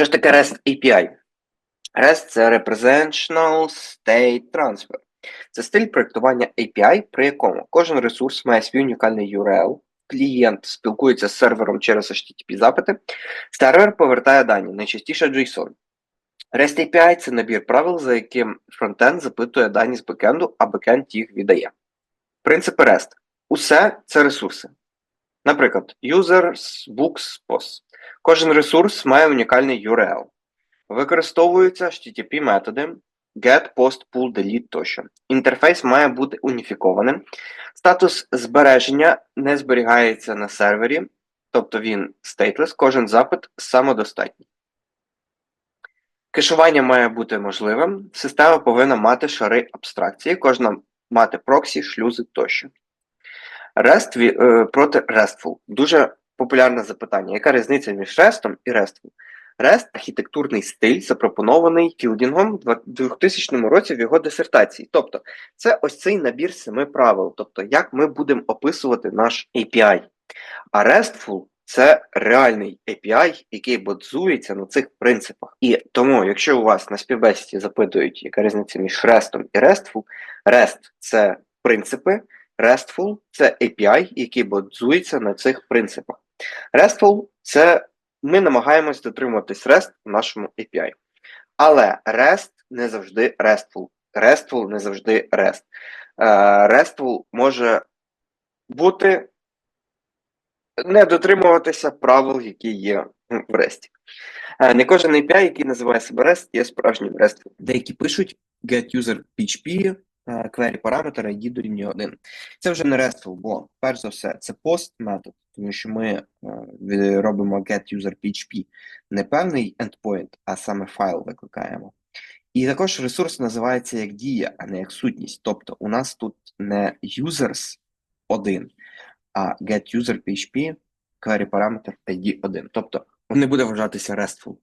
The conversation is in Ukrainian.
Що ж таке REST API? REST це Representational State Transfer. Це стиль проєктування API, при якому кожен ресурс має свій унікальний URL, клієнт спілкується з сервером через HTTP запити, сервер повертає дані, найчастіше JSON. REST API це набір правил, за яким фронтенд запитує дані з бекенду, а бекенд їх віддає. Принципи REST. Усе це ресурси. Наприклад, users, books, posts. Кожен ресурс має унікальний URL. Використовуються HTTP методи get, post, pull, delete тощо. Інтерфейс має бути уніфікованим. Статус збереження не зберігається на сервері, тобто він stateless, кожен запит самодостатній. Кешування має бути можливим. Система повинна мати шари абстракції, кожна мати проксі, шлюзи тощо. REST е, проти RESTful. Дуже популярне запитання. Яка різниця між REST і RESTful? REST – архітектурний стиль, запропонований Філдінгом в 2000 році в його дисертації. Тобто, це ось цей набір семи правил, тобто, як ми будемо описувати наш API. А RESTful – це реальний API, який базується на цих принципах. І тому, якщо у вас на співбесіді запитують, яка різниця між REST і RESTful, REST – це принципи, RESTful – це API, який базується на цих принципах. RESTful – це ми намагаємось дотримуватись REST в нашому API. Але REST не завжди RESTful. RESTful не завжди REST. Е, RESTful може бути не дотримуватися правил, які є в REST. Е, Не кожен API, який називає себе REST, є справжнім RESTful. Деякі пишуть get user PHP, query параметр ID дорівнює 1. Це вже не RESTful, бо перш за все це post метод, тому що ми е, робимо get не певний endpoint, а саме файл викликаємо. І також ресурс називається як дія, а не як сутність. Тобто у нас тут не users 1, а get query параметр ID 1. Тобто не буде вважатися RESTful.